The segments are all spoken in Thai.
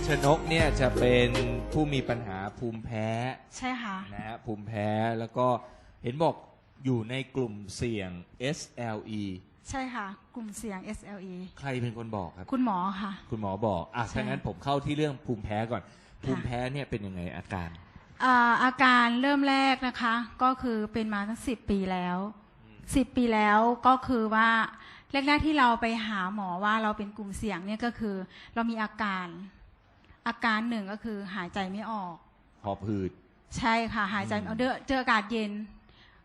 นิชนกเนี่ยจะเป็นผู้มีปัญหาภูมิแพ้ใช่ค่ะ นะฮะภูมิแพ้แล้วก็เห็นบอกอยู่ในกลุ่มเสี่ยง SLE ใช่ค่ะ กลุ่มเสี่ยง SLE ใครเป็นคนบอกครับ คุณหมอค่ะ คุณหมอบอกอะใช่ ถ้างั้นผมเข้าที่เรื่องภูมิแพ้ก่อน ภูมิแพ้เนี่ยเป็นยังไงอาการอ่าอาการเริ่มแรกนะคะ ก็คือเป็นมาตั้งสิบปีแล้วสิบปีแล้วก็คือว่าแรกๆที่เราไปหาหมอว่าเราเป็นกลุ่มเสี่ยงเนี่ยก็คือ เรามีอาการ อาการหนึ่งก็คือหายใจไม่ออก หอบหืด ใช่ค่ะ หายใจไม่ออกอืมเจอเจออากาศเย็น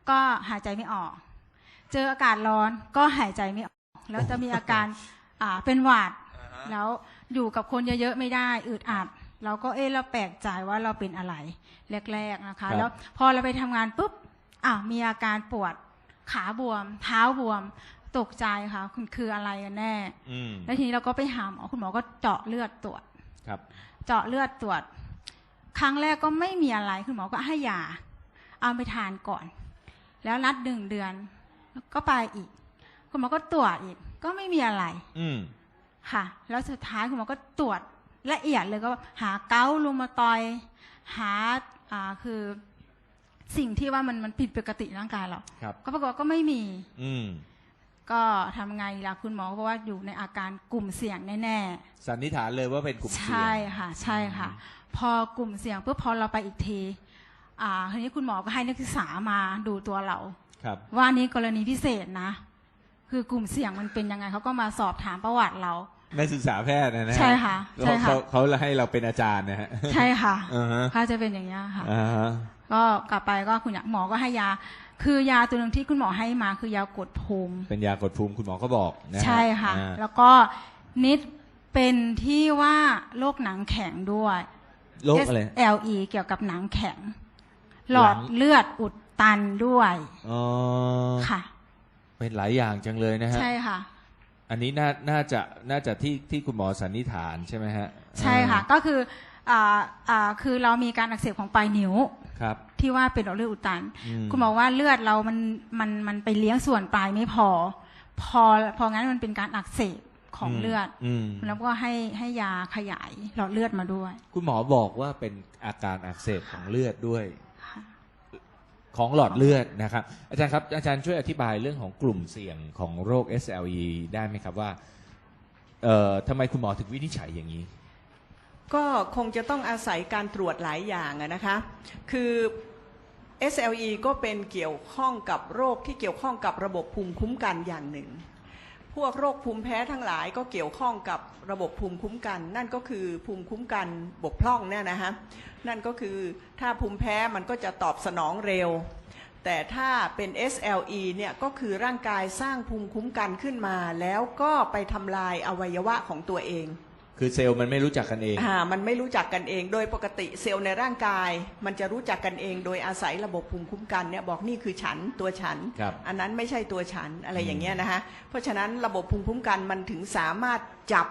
ก็หายใจไม่ออก เจออากาศร้อนก็หายใจไม่ออก แล้วจะมีอาการอ่าเป็นหวัด แล้วอยู่กับคนเยอะๆไม่ได้อึดอัดเราก็เอ๊ะเราแปลกใจว่าเราเป็นอะไรแรกๆนะคะ แล้วพอเราไปทำงานปุ๊บอะมีอาการปวดขาบวม เท้าบวม ตกใจค่ะ คุณคืออะไรกันแน่อืมแล้วทีนี้เราก็ไปหาหมอคุณหมอก็เจาะเลือดตรวจ ครับ เจาะเลือดตรวจ ครั้งแรกก็ไม่มีอะไรคุณหมอก็ให้ยาเอาไปทานก่อน แล้วนัดหนึ่งเดือน ก็ไปอีก คุณหมอก็ตรวจอีก ก็ไม่มีอะไร อืมค่ะ แล้วสุดท้ายคุณหมอก็ตรวจละเอียดเลยก็หาเกาต์รูมาตอยด์หาอ่าคือสิ่งที่ว่ามันมันผิดปกติร่างกายเรา ครับ ก็ปรากฏว่าก็ไม่มี อืม ก็ทำไงล่ะคุณหมอก็บอกว่าอยู่ในอาการกลุ่มเสี่ยงแน่ๆสันนิษฐานเลยว่าเป็นกลุ่มเสี่ยง ใช่ค่ะ ใช่ค่ะ พอกลุ่มเสี่ยงปุ๊บพอเราไปอีกที อ่าทีนี้คุณหมอก็ให้นักศึกษามาดูตัวเรา ครับ ว่านี่กรณีพิเศษนะ คือกลุ่มเสี่ยงมันเป็นยังไงเขาก็มาสอบถามประวัติเรา นักศึกษาแพทย์นะฮะใช่ค่ะใช่เขาค่ะเขาเขาให้เราเป็นอาจารย์นะฮะ ใช่ค่ะอ่าฮะเขาจะเป็นอย่างนี้ยค่ะ อ่าฮะ ก็กลับไปก็คุณหมอก็ให้ยา คือยาตัวหนึ่งที่คุณหมอให้มาคือยากดภูมิ เป็นยากดภูมิคุณหมอก็บอกนะฮะใช่ค่ะ อ่าแล้วก็นิดเป็นที่ว่าโรคหนังแข็งด้วย โรคอะไร SLE เกี่ยวกับหนังแข็ง หลอดหลัง เลือดอุดตันด้วยอ๋อค่ะ เป็นหลายอย่างจังเลยนะฮะ ใช่ค่ะ อันนี้น่าน่าจะน่าจะที่ที่คุณหมอสันนิษฐานใช่ไหมฮะใช่ค่ะ ก็คืออ่าอ่าคือเรามีการอักเสบของปลายนิ้ว ครับ ที่ว่าเป็นหลอดเลือดอุดตันอืมคุณหมอว่าเลือดเรามันมันมันไปเลี้ยงส่วนปลายไม่พอ พอพองั้นมันเป็นการอักเสบของเลือดอืมแล้วก็ให้ให้ยาขยายหลอดเลือดมาด้วย คุณหมอบอกว่าเป็นอาการอักเสบของเลือดด้วยค่ะของหลอดเลือดนะครับ อาจารย์ครับอาจารย์ช่วยอธิบายเรื่องของกลุ่มเสี่ยงของโรค SLE ได้ไหมครับว่าเอ่อทำไมคุณหมอถึงวินิจฉัยอย่างนี้ ก็คงจะต้องอาศัยการตรวจหลายอย่างอะนะคะ คือ SLE ก็เป็นเกี่ยวข้องกับโรคที่เกี่ยวข้องกับระบบภูมิคุ้มกันอย่างหนึ่ง พวกโรคภูมิแพ้ทั้งหลายก็เกี่ยวข้องกับระบบภูมิคุ้มกัน นั่นก็คือภูมิคุ้มกันบกพร่องเนี่ยนะฮะ นั่นก็คือถ้าภูมิแพ้มันก็จะตอบสนองเร็ว แต่ถ้าเป็น SLE เนี่ยก็คือร่างกายสร้างภูมิคุ้มกันขึ้นมา แล้วก็ไปทำลายอวัยวะของตัวเอง คือเซลล์มันไม่รู้จักกันเองอ่ามันไม่รู้จักกันเองโดยปกติเซลล์ในร่างกาย มันจะรู้จักกันเอง โดยอาศัยระบบภูมิคุ้มกันเนี่ยบอกนี่คือฉันตัวฉัน ครับ อันนั้นไม่ใช่ตัวฉันอะไรอืมอย่างเงี้ยนะฮะเพราะฉะนั้นระบบภูมิคุ้มกันมันถึงสามารถจับ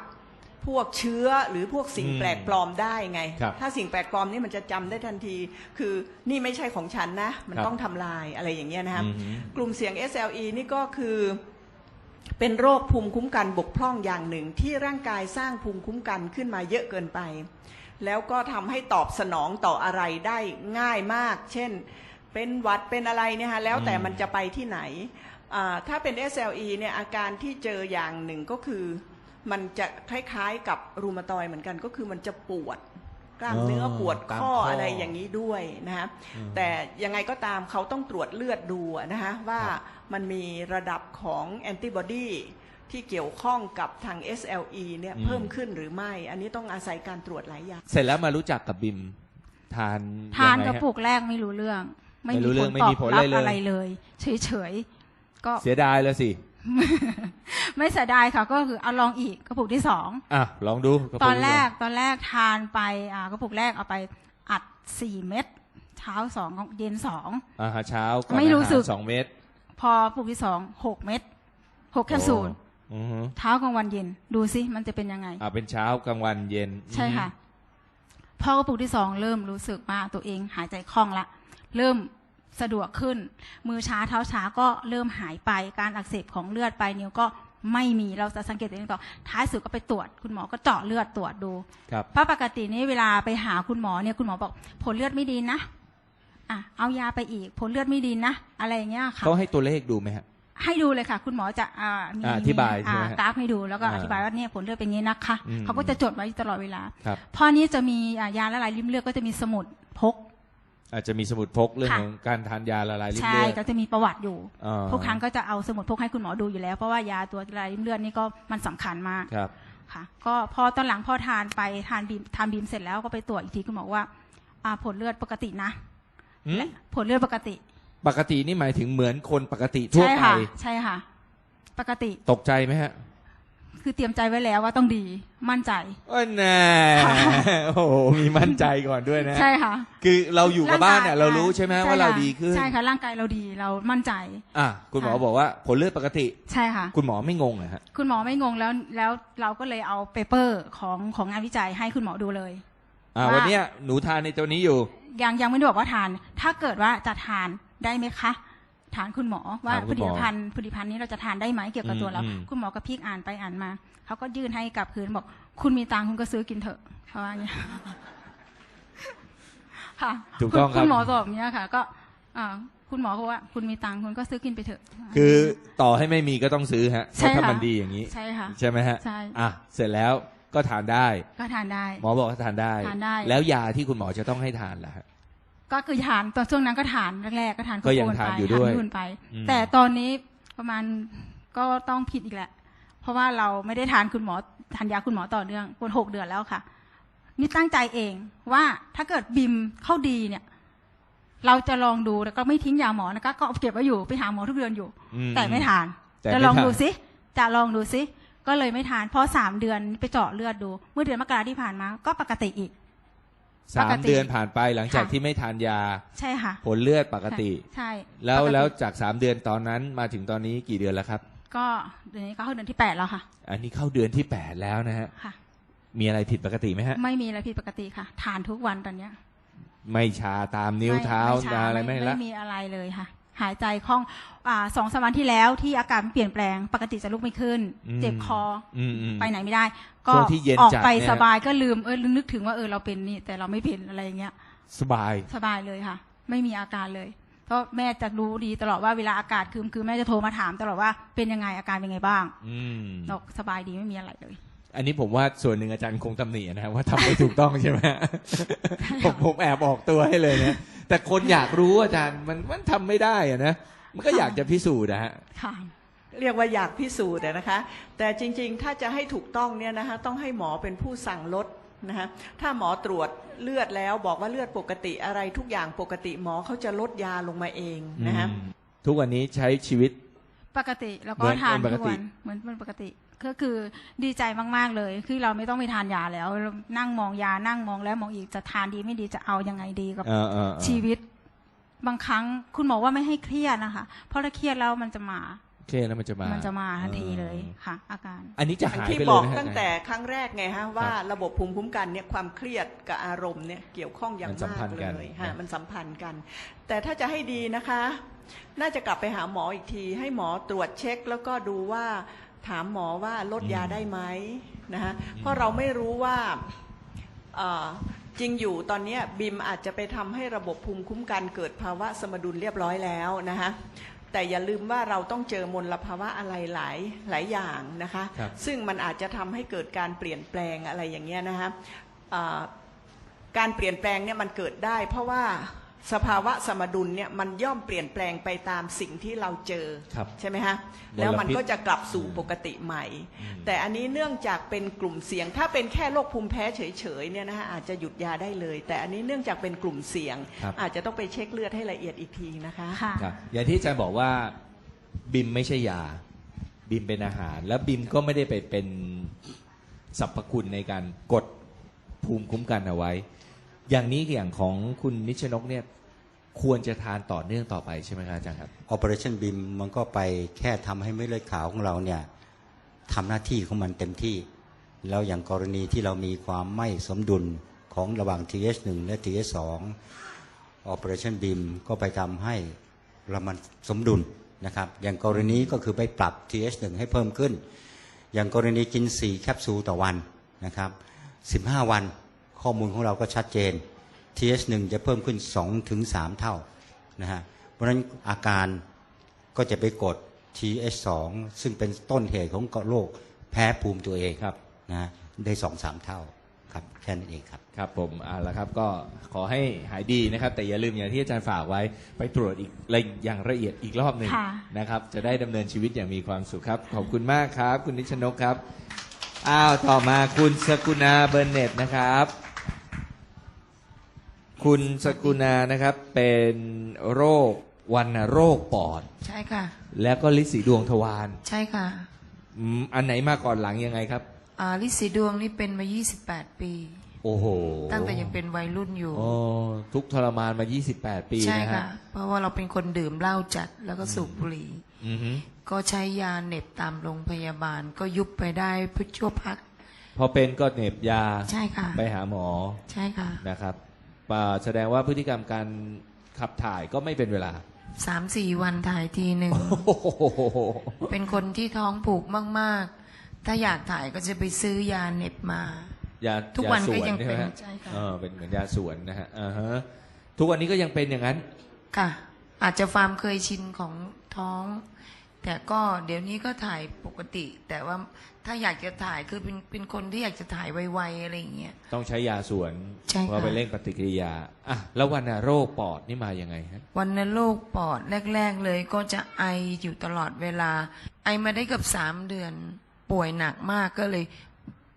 พวกเชื้อหรือพวกสิ่งแปลกปลอมได้ไง ครับถ้าสิ่งแปลกปลอมนี่มันจะจำได้ทันที คือนี่ไม่ใช่ของฉันนะ มันครับต้องทำลายอะไรอย่างเงี้ยนะครับ อือหือ กลุ่มเสี่ยง SLE นี่ก็คือ เป็นโรคภูมิคุ้มกันบกพร่องอย่างหนึ่ง ที่ร่างกายสร้างภูมิคุ้มกันขึ้นมาเยอะเกินไป แล้วก็ทำให้ตอบสนองต่ออะไรได้ง่ายมาก เช่น เป็นหวัดเป็นอะไรเนี่ยฮะแล้วแต่อืมมันจะไปที่ไหนอ่าถ้าเป็น SLE เนี่ยอาการที่เจออย่างหนึ่งก็คือ มันจะคล้ายๆกับรูมาตอยด์เหมือนกันก็คือมันจะปวดกล้ามเนื้อปวดตามข้อข้อออะไรอย่างนี้ด้วยนะฮะอืมแต่ยังไงก็ตามเขาต้องตรวจเลือดดูอะนะฮะว่าครับ มันมีระดับของแอนติบอดีที่เกี่ยวข้องกับทาง SLE เนี่ยเพิ่มขึ้นหรือไม่ อันนี้ต้องอาศัยการตรวจหลายอย่าง เสร็จแล้วมารู้จักกับบิมทานทานยังไงกระฮะ ปุกแรกไม่รู้เรื่อง ไม่ไม่รู้มีเรื่ผองลไม่ตอมีบผลรับอะไรเลย อะไรเลย เฉยๆก็ เสียดายแล้วสิ ไม่เสียดายค่ะก็คือเอาลองอีกกระปุกที่สองอะ ลองดูะปุตอนแรกที่ตอนแรกทานไปอ่ากระปุกแรกเอาไปอัดสี่เม็ดเช้าสองเย็นสองสองอ่าฮะเช้าก่อนไม่รู้อาหาสึก สองเม็ด พอปุกที่สองหกเม็ดหกแคปซูลโอ้อือฮึเช้ากลางวันเย็น ดูสิมันจะเป็นยังไง อ่าเป็นเช้ากลางวันเย็นใช่ค่ะ พอกระปุกที่สองเริ่มรู้สึกว่าตัวเองหายใจคล่องละ เริ่มสะดวกขึ้น มือช้าเท้าช้าก็เริ่มหายไปการอักเสบของเลือดไปลายนิ้วก็ไม่มีเราจะสังเกตตัวเองก่อนท้ายสุดก็ไปตรวจ คุณหมอก็เจาะเลือดตรวจดูครับ เพราะปกตินี่เวลาไปหาคุณหมอเนี่ยคุณหมอบอกผลเลือดไม่ดีนะ อะเอายาไปอีกผลเลือดไม่ดีนะ อะไรอย่างเงี้ยค่ะเขาให้ตัวเลขดูไหมฮะให้ดูเลยค่ะ คุณหมอจะอ่ามีอ่าอธิบายใช่ไหมอ่ฮะกราฟให้ดูแล้วก็อ่าอธิบายว่าเนี่ยผลเลือดเป็นอย่างนี้นะคะอืมเขาก็จะจดไว้ตลอดเวลาครับพอนี้จะมีอ่ายาละลายริ่มเลือดก็จะมีสมุดพกอาจจะมีสมุดพกเรื่องค่ะของการทานยาละลายริ่มใช่เลือดก็จะมีประวัติอยู่อ่าทุกครั้งก็จะเอาสมุดพกให้คุณหมอดูอยู่แล้วเพราะว่ายาตัวละลายริ่มเลือดนี่ก็มันสำคัญมากครับค่ะ ก็พอตอนหลังพอทานไปทานบีมทานบีมเสร็จแล้วก็ไปตรวจอีกทีคุณหมอว่าอ่าผลเลือดปกตินะ หืม และผลเลือดปกติ ปกตินี่หมายถึงเหมือนคนปกติทั่วใช่ไป ค่ะ ใช่ค่ะ ปกติตกใจไหมฮะคือเตรียมใจไว้แล้วว่าต้องดีมั่นใจโอ้ยแน่โอ้โหมีมั่นใจก่อนด้วยนะ ใช่ค่ะคือเราอยู่กับบ้านเนี่ยงกเรารู้ใช่ไหมช่ว่าเราค่ะดีขึ้น ใช่ค่ะ ร่างกายเราดีเรามั่นใจ อะคุณหมอค่ะ บอกว่าผลเลือดปกติ ใช่ค่ะ คุณหมอไม่งงเหรอฮะ คุณหมอไม่งงแล้วแล้วเราก็เลยเอาเปเปอร์ของของงานวิจัยให้คุณหมอดูเลย อ่าว่าวันเนี้ยหนูทานในตัวนี้อยู่ ยังยังไม่ได้บอกว่าทาน ถ้าเกิดว่าจะทานได้ไหมคะ ถามคุณหมอว่าถามผคุณหลิมอตภัณฑ์ผลิตภัณฑ์นี้เราจะทานได้ไหมเกี่ยวกับตัวเรา อืมคุณหมอก็พลิกอ่านไปอ่านมา เขาก็ยื่นให้กลับคืนบอก คุณมีตังค์คุณก็ซื้อกินเถอะเพราะว่าอย่างเงี้ยค่ะถูกต้องณครับคุณหมอตอบอย่างเนี้ยค่ะ ก็อ่าคุณหมอเขาว่า คุณมีตังค์คุณก็ซื้อกินไปเถอะ คือต่อให้ไม่มีก็ต้องซื้อฮะเพใช่ราะถ้าค่ะมันดีอย่างนี้ ใช่ค่ะ ใช่ไหมฮะใช่ อะเสร็จแล้ว ก็ทานได้ ก็ทานได้ หมอบอกว่าทานได้ ทานได้ แล้วยาที่คุณหมอจะต้องให้ทานล่ะฮะ ก็คือทานตอนช่วงนั้นก็ทานแรกๆก็ทานก็ยังควบคู่ทานไปอยู่ด้วยทานนู่นไป อืม แต่ตอนนี้ประมาณก็ต้องผิดอีกแหละ เพราะว่าเราไม่ได้ทานคุณหมอทานยาคุณหมอต่อเนื่องคนหกเดือนแล้วค่ะ นี่ตั้งใจเองว่าถ้าเกิดบิมเข้าดีเนี่ย เราจะลองดูแล้วก็ไม่ทิ้งยาหมอนะคะก็เก็บไว้อยู่ไปหาหมอทุกเดือนอยู่ อืแต่ไม่ทานแต่จะไม่ลองทาน ดูสิจะลองดูสิ ก็เลยไม่ทานพอสามเดือนไปเจาะเลือดดู เมื่อเดือนมกราที่ผ่านมาก็ปกติอีกสามปกติเดือนผ่านไปหลังจากค่ะที่ไม่ทานยา ใช่ค่ะ ผลเลือดปกติ ใช่ แล้วปกติแล้วจากสามเดือนตอนนั้นมาถึงตอนนี้กี่เดือนแล้วครับ ก็เดือนนี้ก็เข้าเดือนที่แปดแล้วค่ะ อันนี้เข้าเดือนที่แปดแล้วนะฮะค่ะ มีอะไรผิดปกติไหมฮะ ไม่มีอะไรผิดปกติค่ะ ทานทุกวันตอนเนี้ย ไม่ชาตามนิ้วเท้าไม่ชอะไรไม่ไม่ละมีอะไรเลยค่ะ หายใจคล่องอ่าสองสามวันที่แล้วที่อาการเปลี่ยนแปลงปกติจะลุกไม่ขึ้น อืมเจ็บคออืมอืมไปไหนไม่ได้ ก็ช่วงที่เย็นออกจัดไปเนี่ย สบายก็ลืมเออนึกถึงว่าเออเราเป็นนี่แต่เราไม่เป็นอะไรอย่างเงี้ย สบาย สบายเลยค่ะ ไม่มีอาการเลย เพราะแม่จะรู้ดีตลอดว่าเวลาอากาศคืมคือแม่จะโทรมาถามตลอดว่าเป็นยังไงอาการเป็นไงบ้างอืม บอกสบายดีไม่มีอะไรเลย อันนี้ผมว่าส่วนหนึ่งอาจารย์คงตำหนินะว่าทำไม่ถูกต้องใช่ไหมผมผมแอบออกตัวให้เลยนะแต่คนอยากรู้อาจารย์มันมันทำไม่ได้อะนะมันก็อยากจะพิสูจน์นะฮะค่ะเรียกว่าอยากพิสูจน์อะนะคะ แต่จริงๆ ถ้าจะให้ถูกต้องเนี่ยนะคะต้องให้หมอเป็นผู้สั่งลดนะคะถ้าหมอตรวจเลือดแล้วบอกว่าเลือดปกติอะไรทุกอย่างปกติหมอเขาจะลดยาลงมาเองนะคะอืมทุกวันนี้ใช้ชีวิตปกติแล้วเหมืก็อนทานเป็นปกทุกติวันเหมือนเป็นปกติ ก็คือดีใจมาก ๆ เลย คือเราไม่ต้องไปทานยาแล้วเรานั่งมองยานั่งมองแล้วมองอีกจะทานดีไม่ดีจะเอายังไงดีกับเออเออเออชีวิต บางครั้งคุณหมอว่าไม่ให้เครียดนะคะ เพราะถ้าเครียดแล้วมันจะมาโอเคแล้วมันจะมา มันจะมาทันทีเลยออค่ะ อาการ อันนี้จะอันหายที่ไปบเลอยกไหมฮะตั้งแต่ครั้งแรกไงฮะว่าระบบภูมิคุ้มกันเนี่ยความเครียดกับอารมณ์เนี่ยเกี่ยวข้องอย่างมันสัมมาพักนธ์เลกันยฮะนะมันสัมพันธ์กัน แต่ถ้าจะให้ดีนะคะ น่าจะกลับไปหาหมออีกที ให้หมอตรวจเช็ค แล้วก็ดูว่า ถามหมอว่าลดยาได้ไหมนะฮะเพราะเราไม่รู้ว่าเอ่อจริงอยู่ตอนเนี้ยบิมอาจจะไปทำให้ระบบภูมิคุ้มกันเกิดภาวะสมดุลเรียบร้อยแล้วนะคะแต่อย่าลืมว่าเราต้องเจอมลภาวะอะไรหลายหลายอย่างนะคะครับซึ่งมันอาจจะทำให้เกิดการเปลี่ยนแปลงอะไรอย่างเงี้ยนะคะอ่าการเปลี่ยนแปลงเนี่ยมันเกิดได้ เพราะว่า สภาวะสมดุลเนี่ยมันย่อมเปลี่ยนแปลงไปตามสิ่งที่เราเจอครับใช่ไหมฮะมลพิษแล้วมันก็จะกลับสู่ปกติใหม่อืมแต่อันนี้เนื่องจากเป็นกลุ่มเสี่ยง ถ้าเป็นแค่โรคภูมิแพ้เฉยๆเนี่ยนะฮะอาจจะหยุดยาได้เลย แต่อันนี้เนื่องจากเป็นกลุ่มเสี่ยงครับอาจจะต้องไปเช็คเลือดให้ละเอียดอีกทีนะคะค่ะครับอย่างที่อาจารย์บอกว่าบิมไม่ใช่ยา บิมเป็นอาหาร แล้วบิมก็ไม่ได้ไปเป็นสรรพคุณในการกดภูมิคุ้มกันเอาไว้ อย่างนี้อย่างของคุณนิชนกเนี่ย ควรจะทานต่อเนื่องต่อไปใช่ไหมครับอาจารย์ครับ Operation BIM มันก็ไปแค่ทำให้เม็ดเลือดขาวของเราเนี่ยทำหน้าที่ของมันเต็มที่ แล้วอย่างกรณีที่เรามีความไม่สมดุลของระหว่าง TH1 และ TH2 Operation BIM ก็ไปทำให้เรามันสมดุลนะครับ อย่างกรณีก็คือไปปรับ TH1 ให้เพิ่มขึ้น อย่างกรณีกิน 4 แคปซูลต่อวันนะครับ 15 วัน ข้อมูลของเราก็ชัดเจน TH1 จะเพิ่มขึ้น 2-3ถึง3เท่านะฮะเพราะฉะนั้นอาการก็จะไปกด TH2 ซึ่งเป็นต้นเหตุของโรคแพ้ภูมิตัวเองครับนะฮะได้2-3เท่าครับแค่นั้นเองครับครับผมเอาละครับก็ขอให้หายดีนะครับ แต่อย่าลืมอย่างที่อาจารย์ฝากไว้ไปตรวจอีกละอย่างละเอียดอีกรอบหนึ่งค่ะ นะครับ จะได้ดำเนินชีวิตอย่างมีความสุขครับ ขอบคุณมากครับ คุณนิชนกครับอ้าวต่อมาคุณสกุณาเบอร์เน็ตนะครับ คุณสกุณานะครับเป็นโรควันโรคปอด ใช่ค่ะ แล้วก็ลินสีดวงทวารใช่ค่ะอืมอันไหนมาก่อนหลังยังไงครับ อ่าลิสีดวงนี่เป็นมา 28 ปี โอ้โหตั้งแต่ยังเป็นวัยรุ่นอยู่ โอ้ทุกข์ทรมานมา 28 ปีใช่นะฮะค่ะ เพราะว่าเราเป็นคนดื่มเหล้าจัดแล้วก็สูบบุหรี่ อือฮึก็ใช้ยาเหน็บตามโรงพยาบาล ก็ยุบไปได้เพื่อชั่วพัก พอเป็นก็เหน็บยาใช่ค่ะ ไปหาหมอใช่ค่ะ นะครับ ป่าแสดงว่าพฤติกรรมการขับถ่ายก็ไม่เป็นเวลา สามสี่วันถ่ายทีหนึ่ง โอ้โหเป็นคนที่ท้องผูกมาก ๆ ถ้าอยากถ่ายก็จะไปซื้อยาเหน็บมา ยาทุกวันยาสก็ยังใช่ไหมเป็นฮะใช่ค่ะ เออเป็นเหมือนยาสวนนะฮะอ่าฮะทุกวันนี้ก็ยังเป็นอย่างนั้น ค่ะ อาจจะความเคยชินของท้อง แต่ก็เดี๋ยวนี้ก็ถ่ายปกติ แต่ว่าถ้าอยากจะถ่ายคือเป็นเป็นคนที่อยากจะถ่ายไวๆอะไรอย่างเงี้ย ต้องใช้ยาสวนใช่ค่ะ เพราะไปเร่งปฏิกิริยาอะแล้ววันโรคปอดนี่มายังไงฮะวันนั้นโรคปอดแรก ๆ เลยก็จะไออยู่ตลอดเวลา ไอมาได้เกือบสามเดือนป่วยหนักมากก็เลย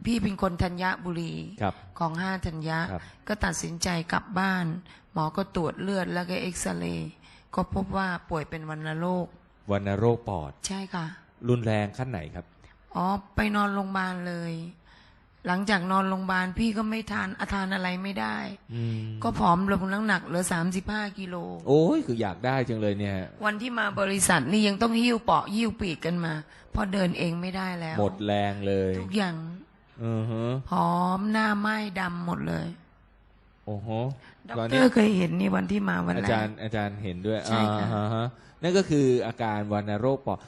พี่เป็นคนธัญบุรี ครับ ของห้าธัญญะ ครับ ก็ตัดสินใจกลับบ้าน หมอก็ตรวจเลือดแล้วก็เอ็กซเรย์ก็พบว่าป่วยเป็นวัณโรค วันโรคปอด ใช่ค่ะ รุนแรงขั้นไหนครับ อ๋อ ไปนอนโรงพยาบาลเลย หลังจากนอนโรงพยาบาลพี่ก็ไม่ทานอาทานอะไรไม่ได้ อืมก็ผอมลงน้ำหนักเหลือสามสิบห้ากิโล โอ้ยคืออยากได้จังเลยเนี่ย วันที่มาบริษัทนี่ยังต้องหิ้วเปาะหิ้วปีกกันมาเพราะเดินเองไม่ได้แล้วหมดแรงเลยทุกอย่างอือฮะผอมหน้าไหม้ดำหมดเลย โอ้โหดอกตอนเตนี้อร์เคยเห็นนี่วันที่มาวันอาแรจากรย์อาจารย์เห็นด้วยใช่ค่ะอ่าฮะนั่นก็คืออาการวัณโรคปอด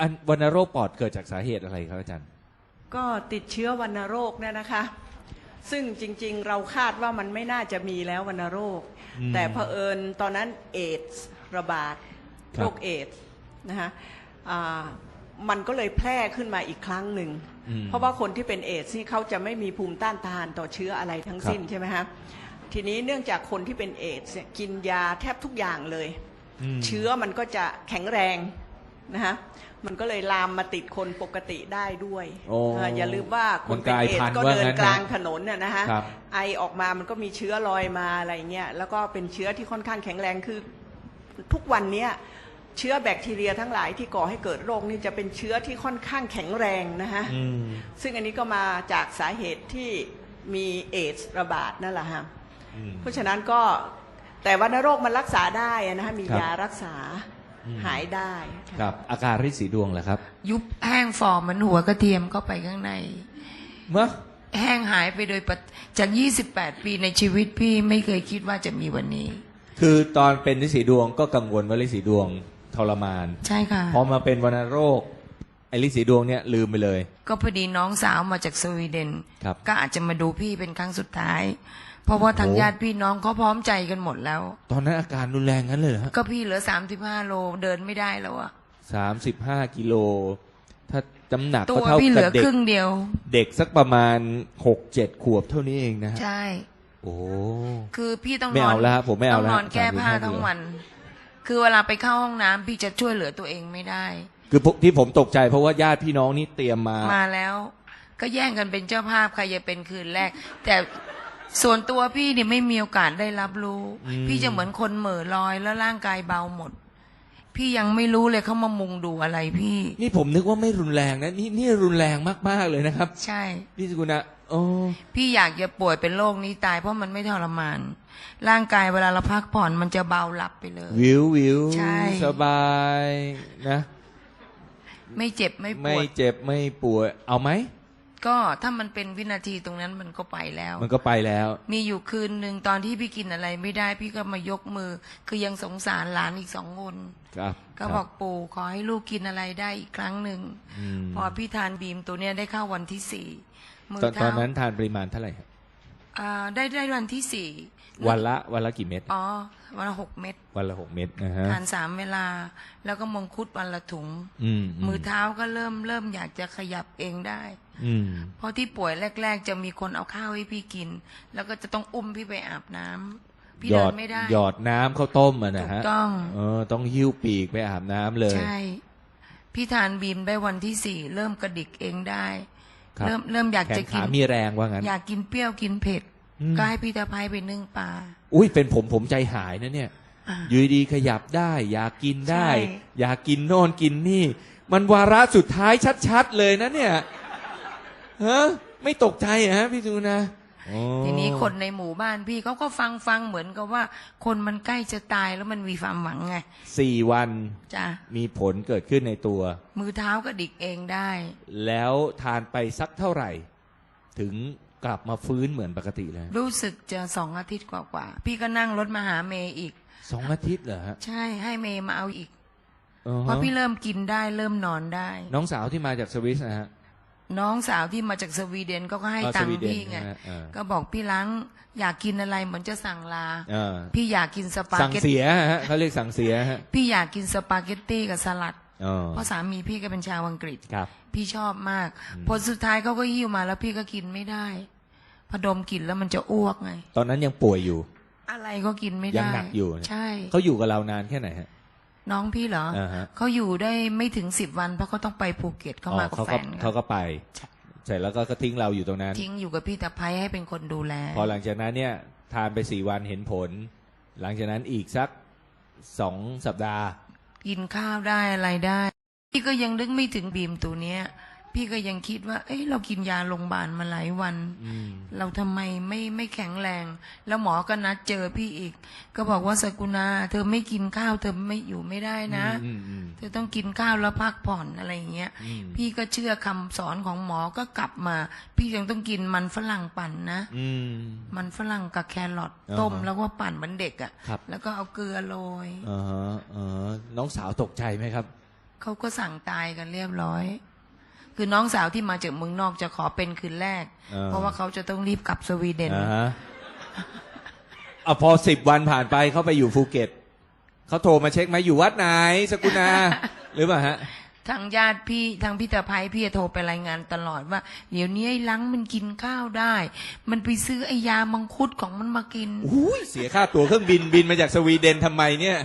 อันวัณโรคปอดเกิดจากสาเหตุอะไรครับอาจารย์ ก็ติดเชื้อวัณโรคเนี่ยนะคะ ซึ่งจริงๆ เราคาดว่ามันไม่น่าจะมีแล้ววัณโรคอืมแต่เผอิญตอนนั้นเอดส์ระบาดครับโรคเอดส์นะคะอ่า มันก็เลยแพร่ขึ้นมาอีกครั้งหนึ่งอืมเพราะว่าคนที่เป็นเอดส์นี่เขาจะไม่มีภูมิต้านทานต่อเชื้ออะไรทั้งสิ้นครับใช่ไหมฮะทีนี้เนื่องจากคนที่เป็นเอดส์เนี่ยกินยาแทบทุกอย่างเลยมเชื้อมันก็จะแข็งแรงนะฮะมันก็เลยลามมาติดคนปกติได้ด้วยโอ้เอออย่าลืมว่าคนมันเป็กนลายเอดพันส์ธุ์ก็ว่าเดินงั้นนะกลางถนนน่ะนะฮะครับไอออกมามันก็มีเชื้อลอยมาอะไรเงี้ยแล้วก็เป็นเชื้อที่ค่อนข้างแข็งแรงคือทุกวันเนี้ย เชื้อแบคทีเรียทั้งหลายที่ก่อให้เกิดโรคนี่จะเป็นเชื้อที่ค่อนข้างแข็งแรงนะฮะอืม ซึ่งอันนี้ก็มาจากสาเหตุที่มีเอดส์ระบาดนั่นแหละฮะอืม เพราะฉะนั้นก็แต่วัณโรคมันรักษาได้อะนะฮะมีครับ ยารักษาอืมหายได้ ครับ อาการริดสีดวงเหรอครับยุบแห้งฟอร์มเหมันหัวกระเทียมเข้าไปข้างใน เมื่อแห้งหายไปโดยปะจาก 28 ปีในชีวิตพี่ไม่เคยคิดว่าจะมีวันนี้ คือตอนเป็นริดสีดวงก็กังวลว่าริดสีดวง ทรมาน ใช่ค่ะ พอมาเป็นวัณโรค ไอ้ริดสีดวงเนี่ยลืมไปเลย ก็พอดีน้องสาวมาจากสวีเดน ครับ ก็อาจจะมาดูพี่เป็นครั้งสุดท้าย เพราะว่าทางโอ้ ญาติพี่น้องเขาพร้อมใจกันหมดแล้ว ตอนนั้นอาการรุนแรงงั้นเลยเหรอฮะก็พี่เหลือ35โลเดินไม่ได้แล้วอะสามสิบห้ากิโล ถ้าน้ำหนักตัก็วเท่าพี่เหกัลืบอเด็คกรึ่งเดียว เด็กสักประมาณหกเจ็ดขวบเท่านี้เองนะฮะใช่ โอ้ คือพี่ต้องไม่นอเอานแล้วครับผมไม่เอาต้องแล้วนอนแก้ผ้า35ทั้งกิโลวัน คือเวลาไปเข้าห้องน้ำพี่จะช่วยเหลือตัวเองไม่ได้ คือพวกที่ผมตกใจเพราะว่าญาติพี่น้องนี่เตรียมมา มาแล้ว ก็แย่งกันเป็นเจ้าภาพใครจะเป็นคืนแรก แต่ส่วนตัวพี่เนี่ยไม่มีโอกาสได้รับรู้ อืม พี่จะเหมือนคนเหม่อลอยแล้วร่างกายเบาหมด พี่ยังไม่รู้เลยเขามามุงดูอะไรพี่ นี่ผมนึกว่าไม่รุนแรงนะนี่นี่รุนแรงมากๆเลยนะครับใช่ พี่สกุณะโอ้พี่อยากจะป่วยเป็นโรคนี้ตายเพราะมันไม่ทรมาน ร่างกายเวลาเราพักผ่อนมันจะเบาหลับไปเลย วิววิวใช่ สบายนะ ไม่เจ็บไม่ปไม่วดเจ็บไม่ป่วยเอาไหม ก็ถ้ามันเป็นวินาทีตรงนั้นมันก็ไปแล้ว มันก็ไปแล้ว มีอยู่คืนหนึ่งตอนที่พี่กินอะไรไม่ได้พี่ก็มายกมือ คือยังสงสารหลานอีกสองคน ครับก็บอกปู่ขอให้ลูกกินอะไรได้อีกครั้งหนึ่งอืมพอพี่ทานบีมตัวเนี้ยได้เข้าวันที่สี่มือตอนตเท้าอนนั้นทานปริมาณเท่าไหร่ครับ อ่าได้ได้วันที่สี่ วันละวันละกี่เม็ดอ๋อ วันละหกเม็ดวันละหกเม็ดนะฮะทานสามเวลา แล้วก็มงคุดวันละถุงอืมมือเท้าก็เริ่มเริ่มอยากจะขยับเองได้อืมเพราะที่ป่วยแรก ๆ จะมีคนเอาข้าวให้พี่กิน แล้วก็จะต้องอุ้มพี่ไปอาบน้ำพี่หยเดิอดนไม่ได้ หยอดน้ำข้าวต้มอะนะฮะถูกต้องเออต้องหิ้วปีกไปอาบน้ำเลย ใช่ พี่ทานบีมได้วันที่สี่เริ่มกระดิกเองได้ครับเริ่มเริ่มอยากแขจะนกิขานมีแรงว่างั้นอยากกินเปรี้ยวกินเผ็ดอืม ก็ให้พี่ตะไพไปนึ่งปลาอุ้ยเป็นผมผมใจหายนะเนี่ยอ่าอยูดีๆขยับได้ อยากกินได้ใช่อยากกินโน่นกินนี่ มันวาระสุดท้ายชัดๆเลยนะเนี่ยฮะไม่ตกใจเหรอฮะพี่จูนะโอ้ทีนี้คนในหมู่บ้านพี่เขาก็ฟังฟังเหมือนกับว่า คนมันใกล้จะตายแล้วมันมีความหวังไงสี่วันจ้ะมีผลเกิดขึ้นในตัว มือเท้ากระดิกเองได้ แล้วทานไปสักเท่าไหร่ ถึง กลับมาฟื้นเหมือนปกติเลยรู้สึกจะสองอาทิตย์กว่าๆ พี่ก็นั่งรถมาหาเมย์อีก สองอาทิตย์เหรอฮะใช่ให้เมย์มาเอาอีกอือฮะเพราะพี่เริ่มกินได้เริ่มนอนได้ น้องสาวที่มาจากสวิสนะฮะน้องสาวที่มาจากสวีเดนก็ให้อ๋อตัสงวีค์เดนพี่ไง นะฮะอ่าก็บอกพี่ล้างอยากกินอะไรเหมือนจะสั่งลา เออพี่อยากกินสปาสั่งเกตเสียฮะเขาเรียกสั่งเสียฮะพี่อยากกินสปาเกตตี้กับสลัด อ๋อเพราะสามีพี่ก็เป็นชาวอังกฤษ ครับ พี่ชอบมาก ผลสุดท้ายเขาก็หิ้วมาแล้วพี่ก็กินไม่ได้ พอดมกลิ่นแล้วมันจะอ้วกไง ตอนนั้นยังป่วยอยู่ อะไรก็กินไม่ยัได้งหนักอยู่เนี่ยใช่เขาอยู่กับเรานานแค่ไหนฮะน้องพี่เหรออ่าฮะเขาอยู่ได้ไม่ถึงสิบวันเพราะเขาต้องไปภูเก็ตเขามาอ๋อกับเขาแฟก็นเขาก็ไปเสร็จแล้วก็ก็ทิ้งเราอยู่ตรงนั้น ทิ้งอยู่กับพี่ตะไพให้เป็นคนดูแล พอหลังจากนั้นเนี่ย ทานไปสี่วันเห็นผล หลังจากนั้นอีกสักสองสัปดาห์ กินข้าวได้อะไรได้ พี่ก็ยังนึกไม่ถึงบีมตัวเนี้ย พี่ก็ยังคิดว่า เอ้ยเรากินยาโรงพยาบาลมาหลายวันอืมเราทำไมไม่ไม่แข็งแรง แล้วหมอก็นัดเจอพี่อีก ก็บอกว่าสกุณาเธอไม่กินข้าว เธอไม่อยู่ไม่ได้นะอืมอืมเธอต้องกินข้าวแล้วพักผ่อนอะไรอย่างเงี้ยอืมพี่ก็เชื่อคำสอนของหมอก็กลับมา พี่ยังต้องกินมันฝรั่งปั่นนะอืมมันฝรั่งกับแครอทอ่าฮะต้มแล้วก็ปั่นเหมือนเด็กอะครั่ะบแล้วก็เอาเกลือโรยอ่าฮะอ่าฮะน้องสาวตกใจไหมครับเขาก็สั่งตายกันเรียบร้อย คือน้องสาวที่มาจากเมืองนอกจะขอเป็นคืนแรก อ่า เพราะว่าเขาจะต้องรีบกลับสวีเดน อ่าฮะเอาพอสิบวันผ่านไปเขาไปอยู่ภูเก็ตเขาโทรมาเช็คไหมอยู่วัดไหนสกุณาหรือเปล่าฮะ ทางญาติพี่ทางพี่ตะไพพี่จะโทรไปรายงานตลอดว่า เดี๋ยวนี้ไอ้ลังมันกินข้าวได้ มันไปซื้อไอ้ยามังคุดของมันมากิน อุ้ยเสียค่าตั๋วเครื่องบินบินมาจากสวีเดนทำไมเนี่ย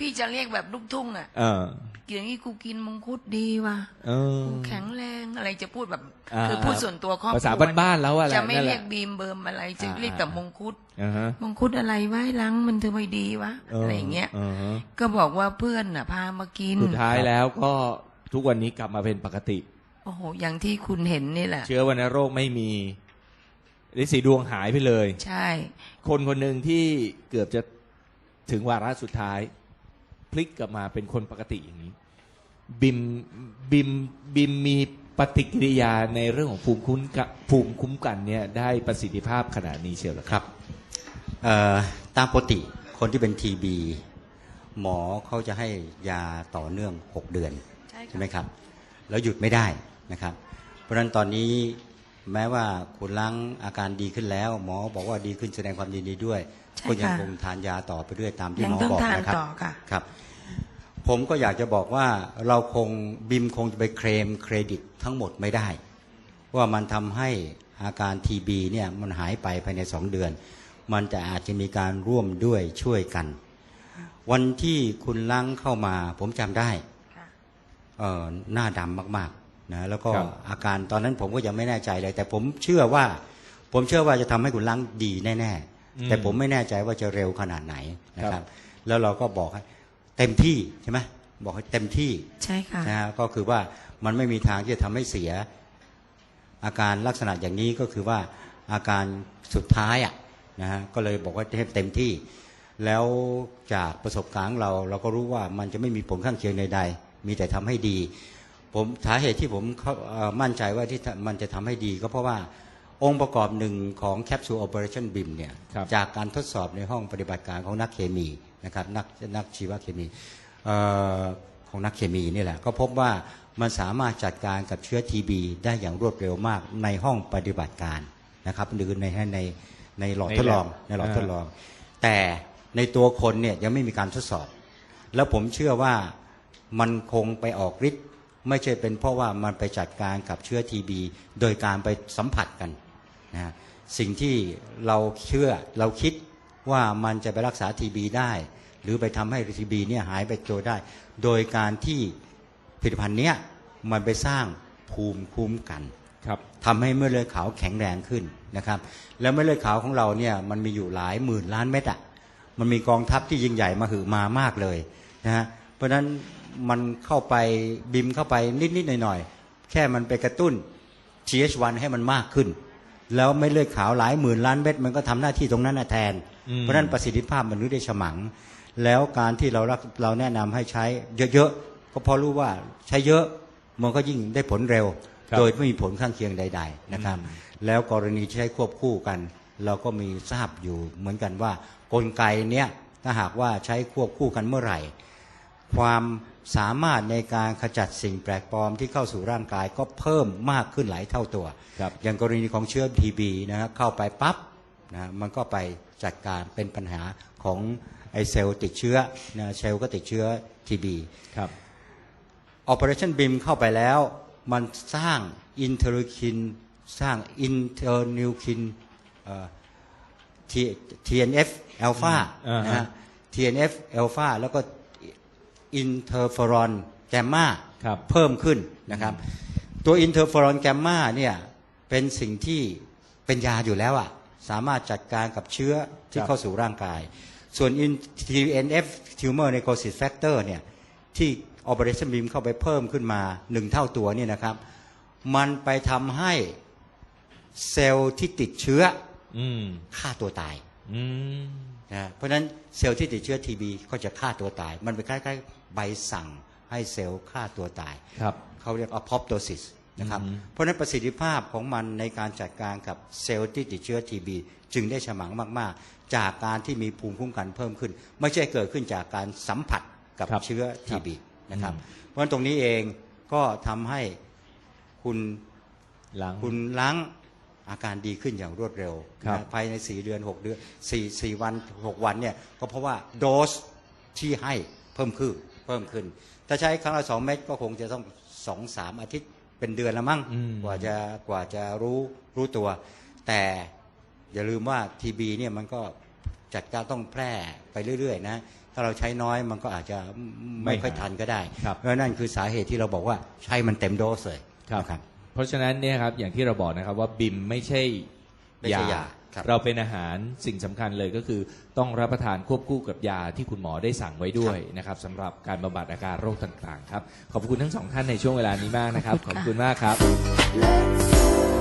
พี่จะเรียกแบบลูกทุ่งอะเอออย่างนี้กูกินมังคุดดีว่ะเออ กูแข็งแรงอะไรจะพูดแบบ อ่า คือพูดส่วนตัวครอบครัวภาษาบ้านๆแล้วอะไรจะไม่นั่นแหละเรียกบีมเบิมอะไรจะอ่า เรียกแต่มงคุดอ่าฮะมงคุดอะไรวะไอ้ลังมันทำไมดีวะอะไรอย่างเงี้ยอ่าฮะก็บอกว่าเพื่อนน่ะพามากิน สุดท้ายแล้วก็ทุกวันนี้กลับมาเป็นปกติ โอ้โห อย่างที่คุณเห็นนี่แหละ เชื้อวัณโรคไม่มีฤทธิ์สีดวงหายไปเลย ใช่ คนคนหนึ่งที่เกือบจะถึงวาระสุดท้าย พลิกกลับมาเป็นคนปกติอย่างนี้ บิมบิมบิมมีปฏิกิริยาในเรื่องของภูมิคุ้มกันภูมิคุ้มกันเนี่ยได้ประสิทธิภาพขนาดนี้เชียวเหรอครับครับ เอ่อตามปกติคนที่เป็นทีบี หมอเขาจะให้ยาต่อเนื่อง 6 เดือนใช่ค่ะใช่ไหมครับ แล้วหยุดไม่ได้นะครับ เพราะฉะนั้นตอนนี้แม้ว่าคุณล้างอาการดีขึ้นแล้ว หมอบอกว่าดีขึ้นแสดงความยินดีด้วยใช่ก็ยังค่ะคงทานยาต่อไปเรื่อยตามที่ยัหงมอต้องบอกทานนะครับต่อค่ะครับ ผมก็อยากจะบอกว่าเราคงบิมคงจะไปเคลมเครดิตทั้งหมดไม่ได้ ว่ามันทำให้อาการทีบีเนี่ยมันหายไปภายในสองเดือน มันจะอาจจะมีการร่วมด้วยช่วยกัน วันที่คุณลังเข้ามา ผมจำได้ค่ะเอ่อหน้าดำมากๆนะแล้วก็ครับ อาการตอนนั้นผมก็ยังไม่แน่ใจเลย แต่ผมเชื่อว่า ผมเชื่อว่าจะทำให้คุณลังดีแน่ๆแต่ผมไม่แน่ใจว่าจะเร็วขนาดไหนนะครับแล้วเราก็บอกให้เต็มที่ใช่ไหมบอกให้เต็มที่ ใช่ค่ะ นะฮะก็คือว่ามันไม่มีทางที่จะทำให้เสีย อาการลักษณะอย่างนี้ก็คือว่าอาการสุดท้ายอะนะฮะก็เลยบอกว่าให้เต็มที่ แล้วจากประสบการณ์ของเราเราก็รู้ว่ามันจะไม่มีผลข้างเคียงใดๆมีแต่ทำให้ดีผผมสาเหตุที่ผมเข้าเอ่อมั่นใจว่าที่มันจะทำให้ดี ก็เพราะว่าองค์ประกอบหนึ่งของแคปซูล Operation BIM เนี่ยครับจากการทดสอบในห้องปฏิบัติการของนักเคมีนะครับนักนักชีวเคมีเออของนักเคมีนี่แหละ ก็พบว่ามันสามารถจัดการกับเชื้อ TB ได้อย่างรวดเร็วมากในห้องปฏิบัติการนะครับหรือในในในหลอดทดลองในหลอดทดลอง แต่ ในตัวคนเนี่ยยังไม่มีการทดสอบ แล้วผมเชื่อว่ามันคงไปออกฤทธิ์ไม่ใช่เป็นเพราะว่ามันไปจัดการกับเชื้อทีบีโดยการไปสัมผัสกันนะฮะสิ่งที่เราเชื่อเราคิดว่ามันจะไปรักษาทีบีได้ หรือไปทำให้ทีบีเนี่ยหายไปตัวได้ โดยการที่ผลิตภัณฑ์เนี้ยมันไปสร้างภูมิคุ้มกันครับทำให้เม็ดเลือดขาวแข็งแรงขึ้นนะครับ แล้วเม็ดเลือดขาวของเราเนี่ยมันมีอยู่หลายหมื่นล้านเม็ดอะ มันมีกองทัพที่ยิ่งใหญ่มาหือมามากเลยนะฮะเพราะฉะนั้นมันเข้าไปบิมเข้าไปนิดๆหน่อยๆแค่มันไปกระตุ้น TH1 ให้มันมากขึ้น แล้วเม็ดเลือดขาวหลายหมื่นล้านเม็ดมันก็ทำหน้าที่ตรงนั้นนะแทนอืมเพราะฉะนั้นประสิทธิภาพมันรู้ได้ฉมัง แล้วการที่เรารักเราแนะนำให้ใช้เยอะๆก็เพราะรู้ว่าใช้เยอะมันก็ยิ่งได้ผลเร็วครับโดยไม่มีผลข้างเคียงใด ๆนะครับ แล้วกรณีที่ใช้ควบคู่กัน เราก็มีทราบอยู่เหมือนกันว่า กลไกเนี้ยถ้าหากว่าใช้ควบคู่กันเมื่อไหร่ ความสามารถในการขจัดสิ่งแปลกปลอมที่เข้าสู่ร่างกายก็เพิ่มมากขึ้นหลายเท่าตัวครับอย่างกรณีของเชื้อทีบีนะครับเข้าไปปั๊บนะมันก็ไปจัดการเป็นปัญหาของไอเซลล์ติดเชื้อนะเซลล์ก็ติดเชื้อทีบีครับ Operation BIM เข้าไปแล้วมันสร้างอินเทอร์คิน สร้างอินเทอร์นิวคิน TNF อ l p h a อ่าฮะนะฮะ TNF อ l p h a แล้วก็อินเทอร์เฟอรอนแกมมาครับเพิ่มขึ้นนะครับ ตัวอินเทอร์เฟอรอนแกมมาเนี่ยเป็นสิ่งที่เป็นยาอยู่แล้วอะสามารถจัดการกับเชื้อที่ครับเข้าสู่ร่างกาย ส่วน TNF tumor necrosis factor เนี่ยที่ Operation BIM เข้าไปเพิ่มขึ้นมาหนึ่งเท่าตัวเนี่ยนะครับ มันไปทำให้เซลล์ที่ติดเชื้ออืม ฆ่าตัวตายอืมนะเพราะฉะนั้นเซลล์ที่ติดเชื้อทีบีก็จะฆ่าตัวตาย มันเป็นคล้ายๆใบสั่งให้เซลล์ฆ่าตัวตายครับเขาเรียก apoptosis นะครับอืมเพราะฉะนั้นประสิทธิภาพของมันในการจัดการกับเซลล์ที่ติดเชื้อทีบีจึงได้ฉมังมาก ๆ จากการที่มีภูมิคุ้มกันเพิ่มขึ้น ไม่ใช่เกิดขึ้นจากการสัมผัสกับครับเชื้อทีบีครับนะครับอืมเพราะฉะนั้นตรงนี้เองก็ทำให้คุณหลังคุณล้าง อาการดีขึ้นอย่างรวดเร็วครับนะภายใน 4 เดือน 6 เดือน4 4วัน 6 วันเนี่ยก็เพราะว่าโดสที่ให้เพิ่มขึ้นเพิ่มขึ้น ถ้าใช้ครั้งละ 2 เม็ดก็คงจะต้อง 2 3 อาทิตย์เป็นเดือนละมั้งอืม กว่าจะกว่าจะรู้รู้ตัว แต่อย่าลืมว่าทีบีเนี่ยมันก็จัดการต้องแพร่ไปเรื่อยๆนะถ้าเราใช้น้อยมันก็อาจจะไม่ค่อยทันก็ได้ ครับเพราะนั่นคือสาเหตุที่เราบอกว่าใช้มันเต็มโดสเลยครับ นะครับ เพราะฉะนั้นเนี่ยครับอย่างที่เราบอกนะครับว่าบิมไม่ใช่ไม่ใช่ยาครับ เราเป็นอาหารสิ่งสำคัญเลยก็คือต้องรับประทานควบคู่กับยาที่คุณหมอได้สั่งไว้ด้วยนะครับสำหรับการบำบัดอาการโรคต่างๆครับ ขอบคุณทั้งสองท่านในช่วงเวลานี้มากนะครับ ขอบคุณมากครับ Let's